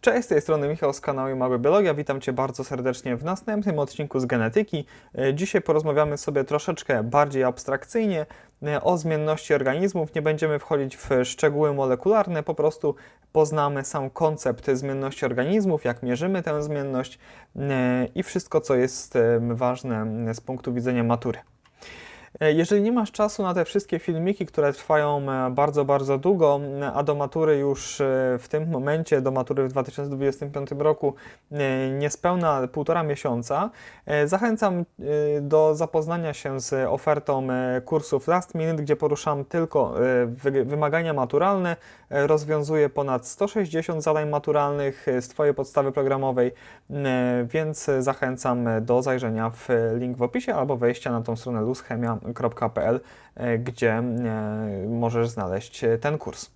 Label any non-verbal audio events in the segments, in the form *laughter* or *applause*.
Cześć, z tej strony Michał z kanału Mały Biologia. Witam Cię bardzo serdecznie w następnym odcinku z genetyki. E, Dzisiaj porozmawiamy sobie troszeczkę bardziej abstrakcyjnie e, o zmienności organizmów. Nie będziemy wchodzić w szczegóły molekularne, po prostu poznamy sam koncept zmienności organizmów, jak mierzymy tę zmienność e, i wszystko, co jest ważne z punktu widzenia matury. E, Jeżeli nie masz czasu na te wszystkie filmiki, które trwają e, bardzo, bardzo długo, m, a do matury już e, w tym momencie, do matury w 2025 roku, e, niespełna półtora miesiąca, e, zachęcam e, do zapoznania się z ofertą e, kursów Last Minute, gdzie poruszam tylko e, wy- wymagania maturalne, e, rozwiązuję ponad 160 zadań maturalnych e, z Twojej podstawy programowej, e, więc e, zachęcam e, do zajrzenia w e, link w opisie albo wejścia na tą stronę luschemia.pl, e, gdzie e, możesz znaleźć e, ten kurs.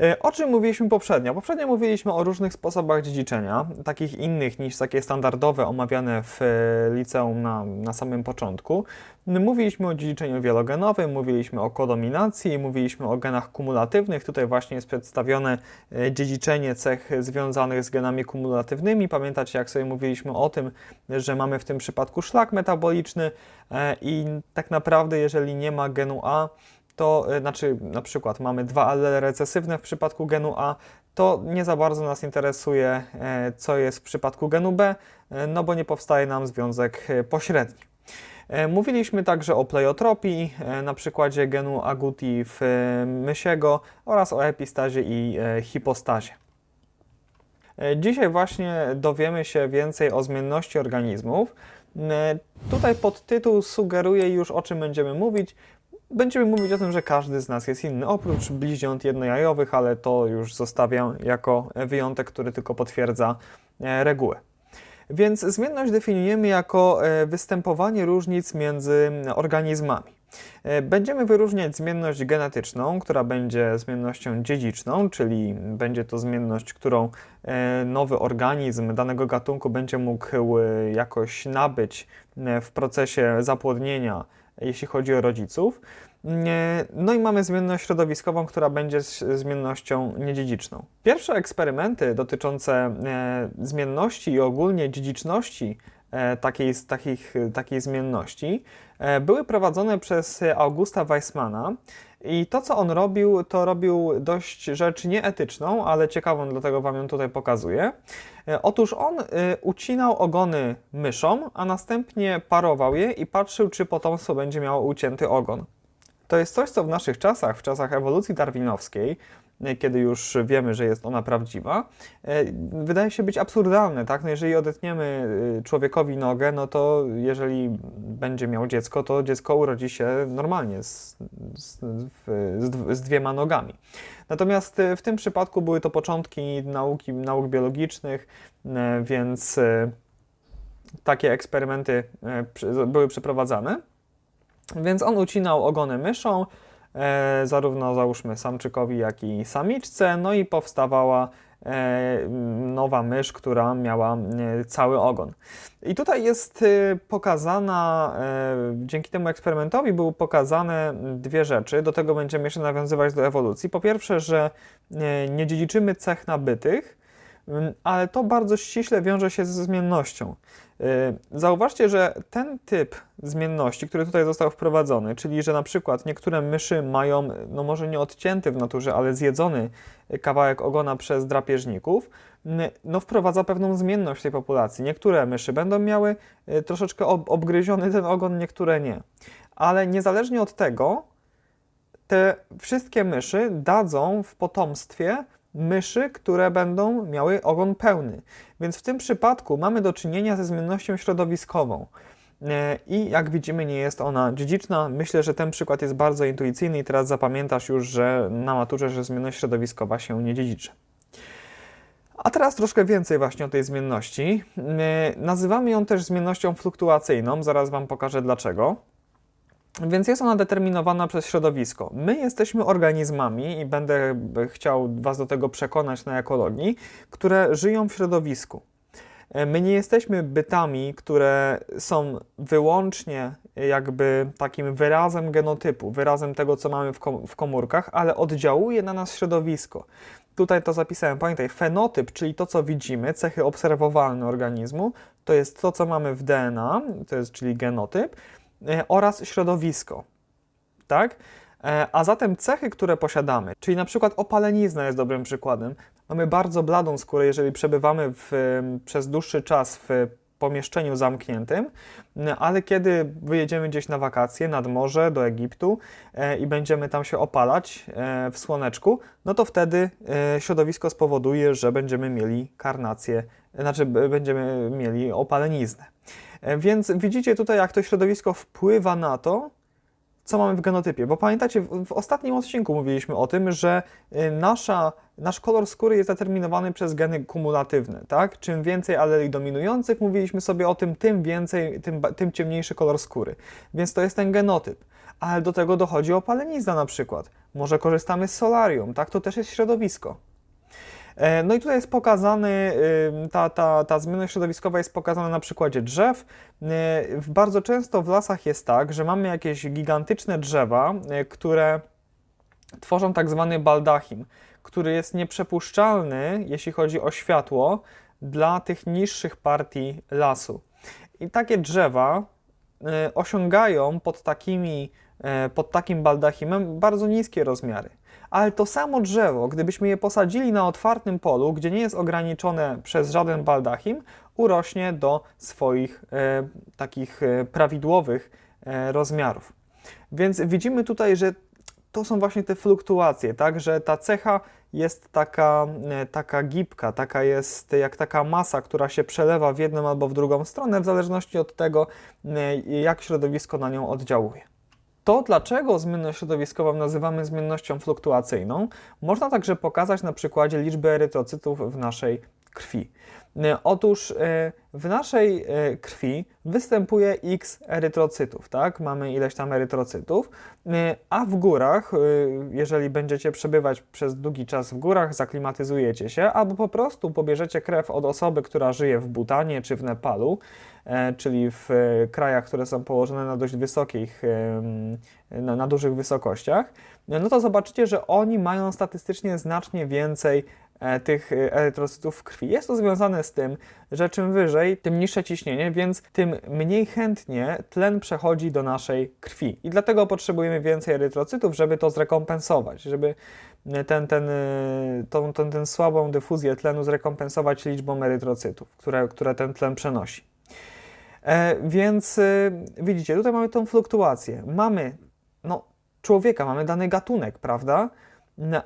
E, O czym mówiliśmy poprzednio? Poprzednio mówiliśmy o różnych sposobach dziedziczenia, takich innych niż takie standardowe omawiane w e, liceum na, na samym początku. Mówiliśmy o dziedziczeniu wielogenowym, mówiliśmy o kodominacji, mówiliśmy o genach kumulatywnych. Tutaj właśnie jest przedstawione e, dziedziczenie cech związanych z genami kumulatywnymi. Pamiętacie, jak sobie mówiliśmy o tym, że mamy w tym przypadku szlak metaboliczny i tak naprawdę, jeżeli nie ma genu A, to y, znaczy na przykład mamy dwa allele recesywne w przypadku genu A, to nie za bardzo nas interesuje, e, co jest w przypadku genu B, e, no bo nie powstaje nam związek e, pośredni. Mówiliśmy także o pleiotropii, na przykładzie genu aguti w mysiego oraz o epistazie i hipostazie. Dzisiaj właśnie dowiemy się więcej o zmienności organizmów. Tutaj podtytuł sugeruje już o czym będziemy mówić. Będziemy mówić o tym, że każdy z nas jest inny, oprócz bliźniąt jednojajowych, ale to już zostawiam jako wyjątek, który tylko potwierdza e, regułę. Więc zmienność definiujemy jako e, występowanie różnic między organizmami. E, Będziemy wyróżniać zmienność genetyczną, która będzie zmiennością dziedziczną, czyli będzie to zmienność, którą nowy organizm danego gatunku będzie mógł jakoś nabyć w procesie zapłodnienia, jeśli chodzi o rodziców. Nie- No i mamy zmienność środowiskową, która będzie zmiennością niedziedziczną. Pierwsze eksperymenty dotyczące e, zmienności i ogólnie dziedziczności e, takiej, takich, takiej zmienności e, były prowadzone przez Augusta Weissmana. I to, co on robił, to robił dość rzecz nieetyczną, ale ciekawą, dlatego Wam ją tutaj pokazuję. E, Otóż on e, ucinał ogony myszom, a następnie parował je i patrzył, czy potomstwo będzie miało ucięty ogon. To jest coś, co w naszych czasach, w czasach ewolucji darwinowskiej, kiedy już wiemy, że jest ona prawdziwa, e, wydaje się być absurdalne, tak? No jeżeli odetniemy e, człowiekowi nogę, no to jeżeli będzie miał dziecko, to dziecko urodzi się normalnie z, z, z, dw- z dwiema nogami. Natomiast w tym przypadku były to początki nauki, nauk biologicznych, więc takie eksperymenty były przeprowadzane. Więc on ucinał ogony myszą, zarówno załóżmy samczykowi, jak i samiczce, no i powstawała e, nowa mysz, która miała e, cały ogon. I tutaj jest e, pokazana, e, dzięki temu eksperymentowi były pokazane dwie rzeczy, do tego będziemy jeszcze nawiązywać do ewolucji. Po pierwsze, że e, nie dziedziczymy cech nabytych, ale to bardzo ściśle wiąże się ze zmiennością. Zauważcie, że ten typ zmienności, który tutaj został wprowadzony, czyli że na przykład niektóre myszy mają, no może nie odcięty w naturze, ale zjedzony kawałek ogona przez drapieżników, no wprowadza pewną zmienność w tej populacji. Niektóre myszy będą miały y, troszeczkę ob- obgryziony ten ogon, niektóre nie. Ale niezależnie od tego, te wszystkie myszy dadzą w potomstwie myszy, które będą miały ogon pełny. Więc w tym przypadku mamy do czynienia ze zmiennością środowiskową. E, I jak widzimy, nie jest ona dziedziczna. Myślę, że ten przykład jest bardzo intuicyjny i teraz zapamiętasz już, że na maturze, że zmienność środowiskowa się nie dziedziczy. A teraz troszkę więcej właśnie o tej zmienności. E, Nazywamy ją też zmiennością fluktuacyjną, zaraz Wam pokażę dlaczego. Więc jest ona determinowana przez środowisko. My jesteśmy organizmami i będę b- chciał Was do tego przekonać na ekologii, które żyją w środowisku. E, My nie jesteśmy bytami, które są wyłącznie jakby takim wyrazem genotypu, wyrazem tego, co mamy w, kom- w komórkach, ale oddziałuje na nas środowisko. Tutaj to zapisałem, pamiętaj, fenotyp, czyli to, co widzimy, cechy obserwowalne organizmu, to jest to, co mamy w DNA, to jest czyli genotyp, e, oraz środowisko. Tak? E, A zatem cechy, które posiadamy, czyli na przykład opalenizna jest dobrym przykładem. Mamy bardzo bladą skórę, jeżeli przebywamy w, przez dłuższy czas w pomieszczeniu zamkniętym, ale kiedy wyjedziemy gdzieś na wakacje nad morze do Egiptu e, i będziemy tam się opalać e, w słoneczku, no to wtedy e, środowisko spowoduje, że będziemy mieli karnację, znaczy będziemy mieli opaleniznę. Więc widzicie tutaj, jak to środowisko wpływa na to, co mamy w genotypie. Bo pamiętacie, w, w ostatnim odcinku mówiliśmy o tym, że y, nasza, nasz kolor skóry jest determinowany przez geny kumulatywne, tak? Czym więcej aleli dominujących, mówiliśmy sobie o tym, tym więcej, tym, tym ciemniejszy kolor skóry. Więc to jest ten genotyp. Ale do tego dochodzi opalenizna na przykład. Może korzystamy z solarium, tak? To też jest środowisko. E, No i tutaj jest pokazany, ta, ta, ta zmiana środowiskowa jest pokazana na przykładzie drzew. E, Bardzo często w lasach jest tak, że mamy jakieś gigantyczne drzewa, e, które tworzą tak zwany baldachim, który jest nieprzepuszczalny, jeśli chodzi o światło, dla tych niższych partii lasu. I takie drzewa osiągają pod, takimi, pod takim baldachimem bardzo niskie rozmiary. Ale to samo drzewo, gdybyśmy je posadzili na otwartym polu, gdzie nie jest ograniczone przez żaden baldachim, urośnie do swoich e, takich e, prawidłowych e, rozmiarów. Więc widzimy tutaj, że to są właśnie te fluktuacje, tak, że ta cecha jest taka, e, taka gibka, taka jest jak taka masa, która się przelewa w jedną albo w drugą stronę, w zależności od tego, e, jak środowisko na nią oddziałuje. To, dlaczego zmienność środowiskową nazywamy zmiennością fluktuacyjną, można także pokazać na przykładzie liczby erytrocytów w naszej krwi. E, Otóż e, w naszej e, krwi występuje x erytrocytów, tak? Mamy ileś tam erytrocytów, a w górach, jeżeli będziecie przebywać przez długi czas w górach, zaklimatyzujecie się, albo po prostu pobierzecie krew od osoby, która żyje w Butanie czy w Nepalu, czyli w krajach, które są położone na dość wysokich, na, na dużych wysokościach, no to zobaczycie, że oni mają statystycznie znacznie więcej tych e, erytrocytów w krwi. Jest to związane z tym, że czym wyżej, tym niższe ciśnienie, więc tym mniej chętnie tlen przechodzi do naszej krwi. I dlatego potrzebujemy więcej erytrocytów, żeby to zrekompensować, żeby ten, ten, y, tą, tą, tę słabą dyfuzję tlenu zrekompensować liczbą erytrocytów, które, które ten tlen przenosi. E, więc y, widzicie, tutaj mamy tą fluktuację. Mamy no, człowieka, mamy dany gatunek, prawda?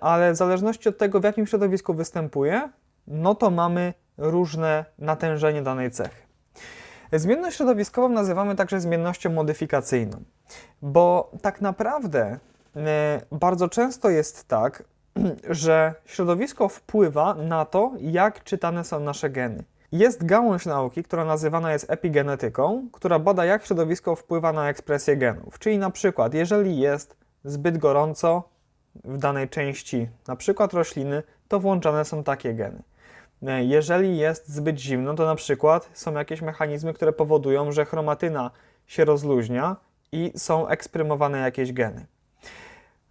Ale w zależności od tego, w jakim środowisku występuje, no to mamy różne natężenie danej cechy. Zmienność środowiskową nazywamy także zmiennością modyfikacyjną, bo tak naprawdę e, bardzo często jest tak, *clears throat* że środowisko wpływa na to, jak czytane są nasze geny. Jest gałąź nauki, która nazywana jest epigenetyką, która bada, jak środowisko wpływa na ekspresję genów. Czyli na przykład, jeżeli jest zbyt gorąco w danej części, na przykład rośliny, to włączane są takie geny. E, Jeżeli jest zbyt zimno, to na przykład są jakieś mechanizmy, które powodują, że chromatyna się rozluźnia i są eksprymowane jakieś geny.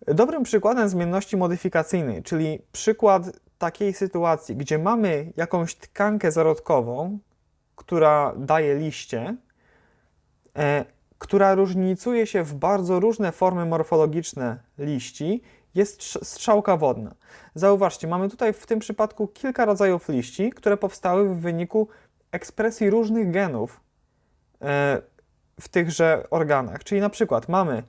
Dobrym przykładem zmienności modyfikacyjnej, czyli przykład takiej sytuacji, gdzie mamy jakąś tkankę zarodkową, która daje liście, e, która różnicuje się w bardzo różne formy morfologiczne liści, jest trz- strzałka wodna. Zauważcie, mamy tutaj w tym przypadku kilka rodzajów liści, które powstały w wyniku ekspresji różnych genów e, w tychże organach. Czyli na przykład mamy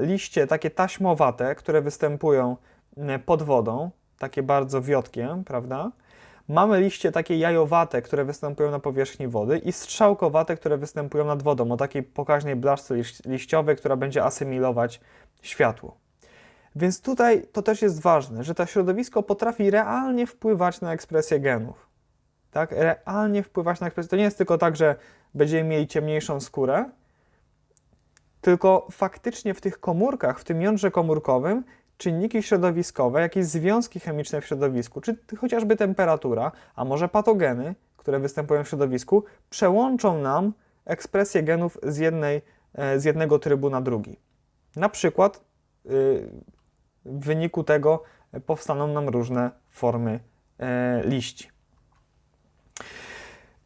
liście takie taśmowate, które występują nie, pod wodą, takie bardzo wiotkie, prawda? Mamy liście takie jajowate, które występują na powierzchni wody i strzałkowate, które występują nad wodą, o takiej pokaźnej blaszce liś- liściowej, która będzie asymilować światło. Więc tutaj to też jest ważne, że to środowisko potrafi realnie wpływać na ekspresję genów. Tak? Realnie wpływać na ekspresję. To nie jest tylko tak, że będziemy mieli ciemniejszą skórę, tylko faktycznie w tych komórkach, w tym jądrze komórkowym, czynniki środowiskowe, jakieś związki chemiczne w środowisku, czy chociażby temperatura, a może patogeny, które występują w środowisku, przełączą nam ekspresję genów z jednej e, z jednego trybu na drugi. Na przykład y, w wyniku tego powstaną nam różne formy e, liści.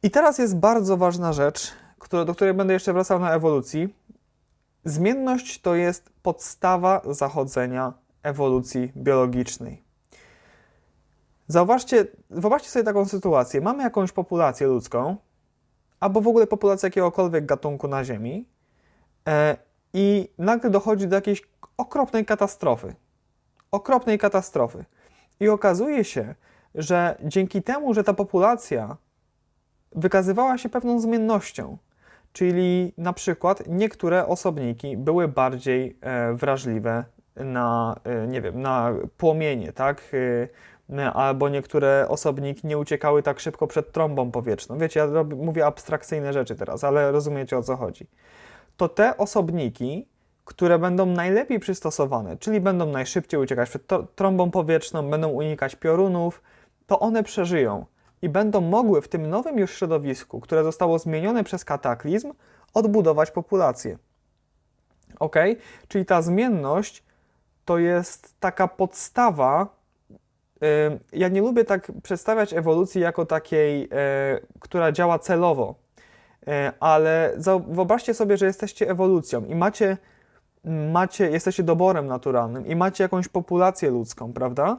I teraz jest bardzo ważna rzecz, do której będę jeszcze wracał na ewolucji. Zmienność to jest podstawa zachodzenia ewolucji biologicznej. Zauważcie, wyobraźcie sobie taką sytuację. Mamy jakąś populację ludzką, albo w ogóle populację jakiegokolwiek gatunku na Ziemi, e, i nagle dochodzi do jakiejś okropnej katastrofy. Okropnej katastrofy. I okazuje się, że dzięki temu, że ta populacja wykazywała się pewną zmiennością, czyli na przykład niektóre osobniki były bardziej e, wrażliwe na, e, nie wiem, na płomienie, tak? E, albo niektóre osobniki nie uciekały tak szybko przed trąbą powietrzną. Wiecie, ja robię, mówię abstrakcyjne rzeczy teraz, ale rozumiecie o co chodzi. To te osobniki, które będą najlepiej przystosowane, czyli będą najszybciej uciekać przed trąbą powietrzną, będą unikać piorunów, to one przeżyją i będą mogły w tym nowym już środowisku, które zostało zmienione przez kataklizm, odbudować populację. Ok? Czyli ta zmienność to jest taka podstawa. Ja nie lubię tak przedstawiać ewolucji jako takiej, e, która działa celowo, e, ale wyobraźcie sobie, że jesteście ewolucją i macie, macie, jesteście doborem naturalnym i macie jakąś populację ludzką, prawda?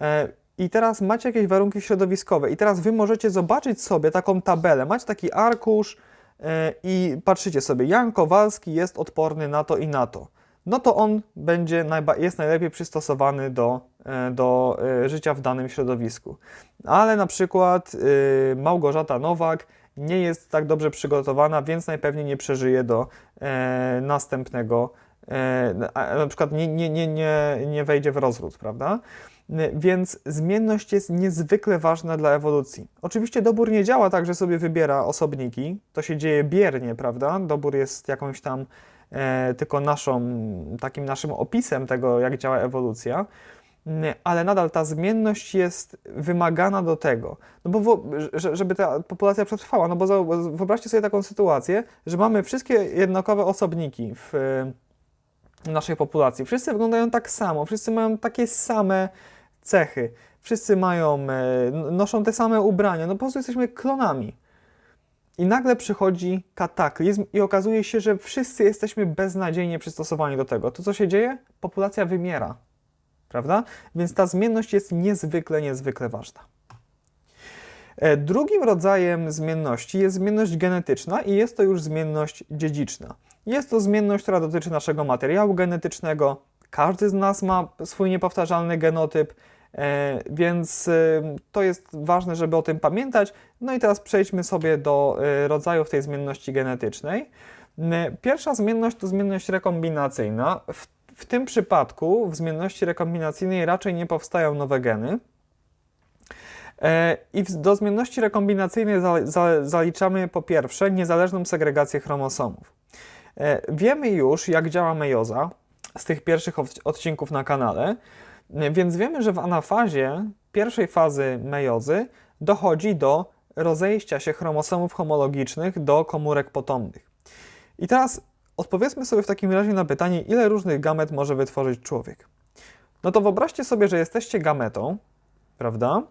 E, i teraz macie jakieś warunki środowiskowe i teraz wy możecie zobaczyć sobie taką tabelę. Macie taki arkusz yy, i patrzycie sobie, Jan Kowalski jest odporny na to i na to. No to on będzie jest najlepiej przystosowany do, yy, do życia w danym środowisku. Ale na przykład Małgorzata Nowak nie jest tak dobrze przygotowana, więc najpewniej nie przeżyje do następnego, na przykład nie, nie, nie, nie, wejdzie w rozród, prawda? Więc zmienność jest niezwykle ważna dla ewolucji. Oczywiście dobór nie działa tak, że sobie wybiera osobniki. To się dzieje biernie, prawda? Dobór jest jakąś tam e, tylko naszą, takim naszym opisem tego, jak działa ewolucja. Ale nadal ta zmienność jest wymagana do tego, no bo żeby ta populacja przetrwała. No bo wyobraźcie sobie taką sytuację, że mamy wszystkie jednakowe osobniki w naszej populacji. Wszyscy wyglądają tak samo, wszyscy mają takie same cechy. Wszyscy mają, e, noszą te same ubrania, no po prostu jesteśmy klonami. I nagle przychodzi kataklizm i okazuje się, że wszyscy jesteśmy beznadziejnie przystosowani do tego. To co się dzieje? Populacja wymiera. Prawda? Więc ta zmienność jest niezwykle, niezwykle ważna. E, drugim rodzajem zmienności jest zmienność genetyczna i jest to już zmienność dziedziczna. Jest to zmienność, która dotyczy naszego materiału genetycznego. Każdy z nas ma swój niepowtarzalny genotyp, E, więc e, to jest ważne, żeby o tym pamiętać. No i teraz przejdźmy sobie do e, rodzajów tej zmienności genetycznej. Pierwsza zmienność to zmienność rekombinacyjna. W, w tym przypadku w zmienności rekombinacyjnej raczej nie powstają nowe geny. I do zmienności rekombinacyjnej zaliczamy po pierwsze niezależną segregację chromosomów. Wiemy już, jak działa mejoza z tych pierwszych odcinków na kanale. Więc wiemy, że w anafazie pierwszej fazy mejozy dochodzi do rozejścia się chromosomów homologicznych do komórek potomnych. I teraz odpowiedzmy sobie w takim razie na pytanie, ile różnych gamet może wytworzyć człowiek. No to wyobraźcie sobie, że jesteście gametą, prawda?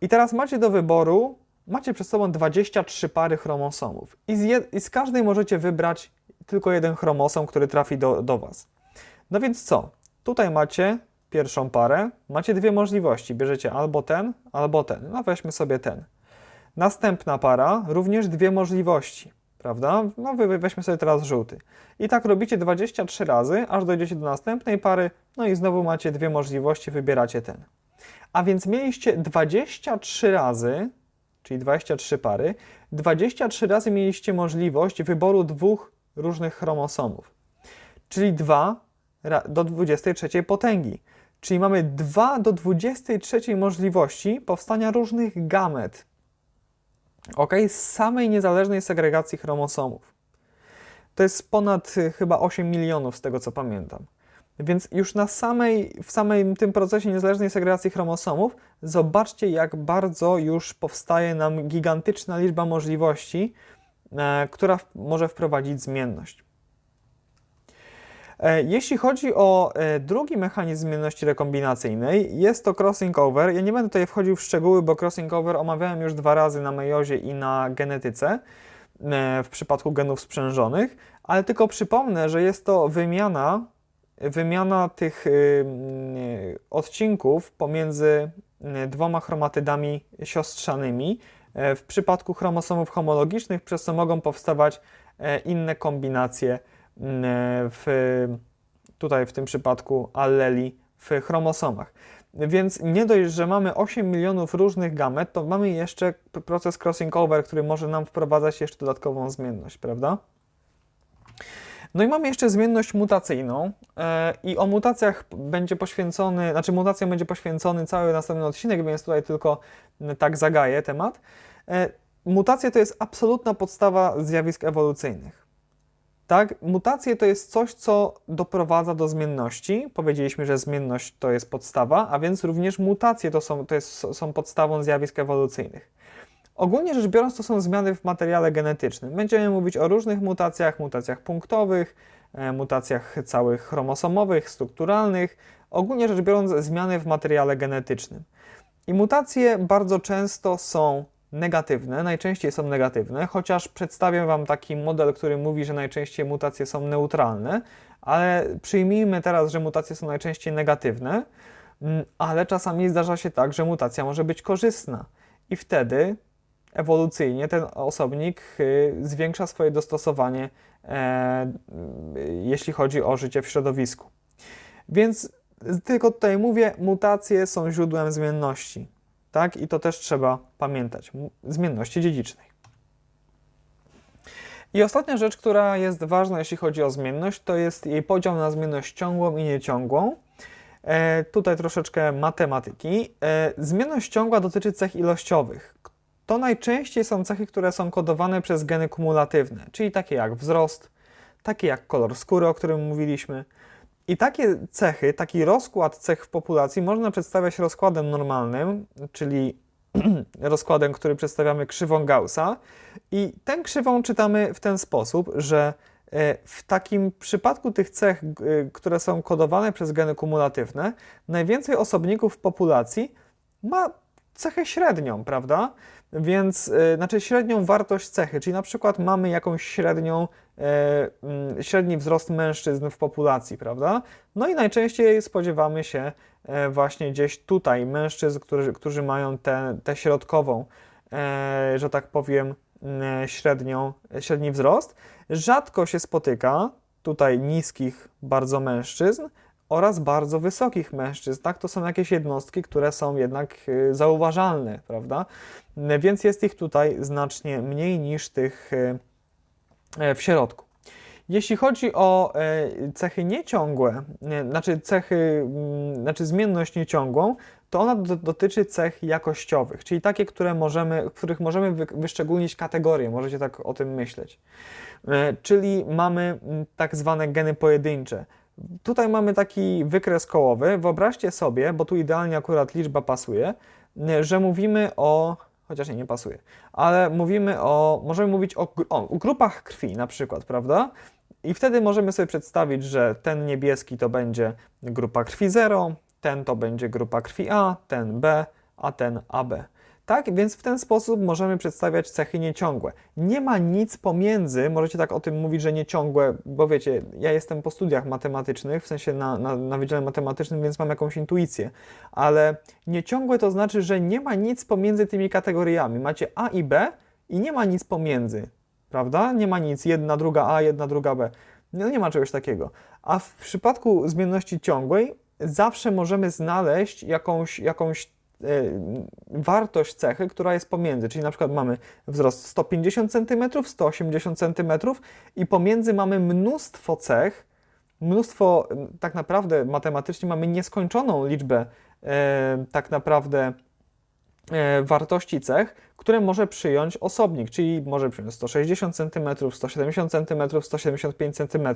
I teraz macie do wyboru, macie przed sobą 23 pary chromosomów. I z, i z każdej możecie wybrać tylko jeden chromosom, który trafi do, do Was. No więc co? Tutaj macie pierwszą parę, macie dwie możliwości. Bierzecie albo ten, albo ten. No weźmy sobie ten. Następna para, również dwie możliwości, prawda? No weźmy sobie teraz żółty. I tak robicie 23 razy, aż dojdziecie do następnej pary, no i znowu macie dwie możliwości, wybieracie ten. A więc mieliście 23 razy, czyli 23 pary, 23 razy mieliście możliwość wyboru dwóch różnych chromosomów, czyli 2 do 23 potęgi. Czyli mamy 2 do 23 możliwości powstania różnych gamet. Ok, z samej niezależnej segregacji chromosomów. To jest ponad y, chyba 8 milionów z tego co pamiętam. Więc już na samej, w samym tym procesie niezależnej segregacji chromosomów zobaczcie, jak bardzo już powstaje nam gigantyczna liczba możliwości, która może wprowadzić zmienność. E, Jeśli chodzi o e, drugi mechanizm zmienności rekombinacyjnej, jest to crossing over. Ja nie będę tutaj wchodził w szczegóły, bo crossing over omawiałem już dwa razy na mejozie i na genetyce e, w przypadku genów sprzężonych, ale tylko przypomnę, że jest to wymiana, wymiana tych y, y, odcinków pomiędzy y, dwoma chromatydami siostrzanymi e, w przypadku chromosomów homologicznych, przez co mogą powstawać e, inne kombinacje mm, w, tutaj w tym przypadku alleli w chromosomach. Więc nie dość, że mamy 8 milionów różnych gamet, to mamy jeszcze proces crossing over, który może nam wprowadzać jeszcze dodatkową zmienność, prawda? No i mamy jeszcze zmienność mutacyjną e, i o mutacjach będzie poświęcony, znaczy mutacjom będzie poświęcony cały następny odcinek, więc tutaj tylko m, tak zagaję temat. E, Mutacje to jest absolutna podstawa zjawisk ewolucyjnych. Tak, mutacje to jest coś, co doprowadza do zmienności. Powiedzieliśmy, że zmienność to jest podstawa, a więc również mutacje to są, to jest, są podstawą zjawisk ewolucyjnych. Ogólnie rzecz biorąc, to są zmiany w materiale genetycznym. Będziemy mówić o różnych mutacjach, mutacjach punktowych, e, mutacjach całych chromosomowych, strukturalnych. Ogólnie rzecz biorąc, zmiany w materiale genetycznym. I mutacje bardzo często są negatywne, najczęściej są negatywne, chociaż przedstawię Wam taki model, który mówi, że najczęściej mutacje są neutralne, ale przyjmijmy teraz, że mutacje są najczęściej negatywne, mm, ale czasami zdarza się tak, że mutacja może być korzystna i wtedy ewolucyjnie ten osobnik y, zwiększa swoje dostosowanie, e, jeśli chodzi o życie w środowisku. Więc tylko tutaj mówię, mutacje są źródłem zmienności. Tak? I to też trzeba pamiętać. Zmienności dziedzicznej. I ostatnia rzecz, która jest ważna, jeśli chodzi o zmienność, to jest jej podział na zmienność ciągłą i nieciągłą. E, tutaj troszeczkę matematyki. E, zmienność ciągła dotyczy cech ilościowych. To najczęściej są cechy, które są kodowane przez geny kumulatywne, czyli takie jak wzrost, takie jak kolor skóry, o którym mówiliśmy. I takie cechy, taki rozkład cech w populacji można przedstawiać rozkładem normalnym, czyli *clears throat* rozkładem, który przedstawiamy krzywą Gaussa. I tę krzywą czytamy w ten sposób, że e, w takim przypadku tych cech, y, które są kodowane przez geny kumulatywne, najwięcej osobników w populacji ma cechę średnią, prawda? Więc, y, znaczy średnią wartość cechy, czyli na przykład mamy jakąś średnią, e, mm, średni wzrost mężczyzn w populacji, prawda? No i najczęściej spodziewamy się e, właśnie gdzieś tutaj mężczyzn, którzy, którzy mają tę tę środkową, e, że tak powiem, mm, średnią, średni wzrost. Rzadko się spotyka tutaj niskich bardzo mężczyzn oraz bardzo wysokich mężczyzn. Tak, to są jakieś jednostki, które są jednak y, zauważalne, prawda? N- Więc jest ich tutaj znacznie mniej niż tych y, w środku. Jeśli chodzi o cechy nieciągłe, nie, znaczy cechy, mm, znaczy zmienność nieciągłą, to ona do, dotyczy cech jakościowych, czyli takie, które możemy, których możemy wy, wyszczególnić kategorie, możecie tak o tym myśleć. Czyli mamy mm, tak zwane geny pojedyncze. Tutaj mamy taki wykres kołowy. Wyobraźcie sobie, bo tu idealnie akurat liczba pasuje, że mówimy o. Chociaż nie, nie pasuje, ale mówimy o. Możemy mówić o, o grupach krwi na przykład, prawda? I wtedy możemy sobie przedstawić, że ten niebieski to będzie grupa krwi 0, ten to będzie grupa krwi A, ten B, a ten AB. Tak, więc w ten sposób możemy przedstawiać cechy nieciągłe. Nie ma nic pomiędzy, możecie tak o tym mówić, że nieciągłe, bo wiecie, ja jestem po studiach matematycznych, w sensie na, na, na Wydziale Matematycznym, więc mam jakąś intuicję, ale nieciągłe to znaczy, że nie ma nic pomiędzy tymi kategoriami. Macie A i B i nie ma nic pomiędzy, prawda? Nie ma nic, jedna, druga A, jedna, druga B. No nie ma czegoś takiego. A w przypadku zmienności ciągłej zawsze możemy znaleźć jakąś, jakąś wartość cechy, która jest pomiędzy, czyli na przykład mamy wzrost 150 cm, 180 cm i pomiędzy mamy mnóstwo cech, mnóstwo, m, tak naprawdę matematycznie mamy nieskończoną liczbę e, tak naprawdę wartości cech, które może przyjąć osobnik, czyli może przyjąć 160 cm, 170 cm, 175 cm.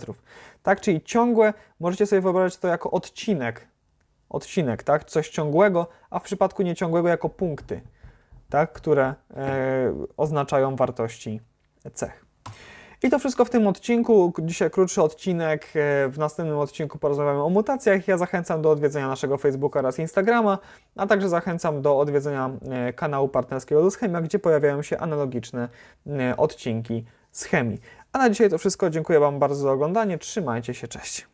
Tak, czyli ciągłe, możecie sobie wyobrazić to jako odcinek, odcinek, tak, coś ciągłego, a w przypadku nieciągłego jako punkty, tak, które e, oznaczają wartości cech. I to wszystko w tym odcinku. Dzisiaj krótszy odcinek. E, W następnym odcinku porozmawiamy o mutacjach. Ja zachęcam do odwiedzenia naszego Facebooka oraz Instagrama, a także zachęcam do odwiedzenia e, kanału partnerskiego do Schemia, gdzie pojawiają się analogiczne odcinki z chemii. A na dzisiaj to wszystko. Dziękuję Wam bardzo za oglądanie. Trzymajcie się. Cześć.